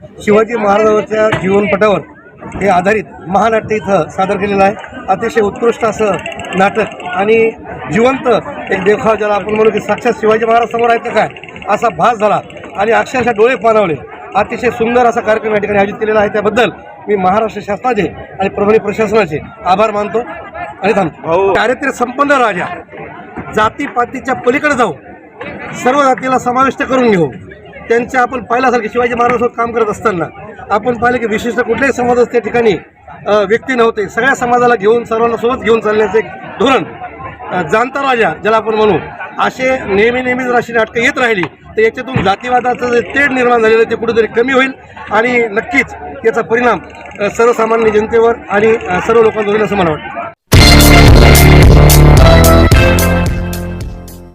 शिवाजी महाराजांच्या जीवनपटावर हे आधारित महानाट्य इथं सादर केलेलं आहे. अतिशय उत्कृष्ट असं नाटक आणि जिवंत एक देखाव ज्याला आपण म्हणू की साक्षात शिवाजी महाराज समोर आहेत का काय असा भास झाला आणि अक्षरशः डोळे पाणावले. अतिशय सुंदर असा कार्यक्रम या ठिकाणी आयोजित केलेला आहे. त्याबद्दल मी महाराष्ट्र शासनाचे आणि परभणी प्रशासनाचे आभार मानतो आणि थांबतो. चारित्र्य संपन्न राजा जातीपातीच्या पलीकडे जाऊ सर्व जातीला समाविष्ट करून घेऊ. त्यांच्या आपण पाहिल्यासारखे शिवाजी महाराजांसोबत काम करत असताना आपण पाहिलं की विशिष्ट कुठल्याही समाजात त्या ठिकाणी व्यक्ती नव्हते. सगळ्या समाजाला घेऊन सर्वांना सोबत घेऊन चालण्याचं एक धोरण जाणता राजा ज्याला आपण म्हणू असे नेहमी नेहमी जर अशी नाटकं येत राहिली तर याच्यातून जातीवादाचं जे तेढ निर्माण झालेलं ते कुठेतरी कमी होईल आणि नक्कीच याचा परिणाम सर्वसामान्य जनतेवर आणि सर्व लोकांवर होईल असं मला वाटतं.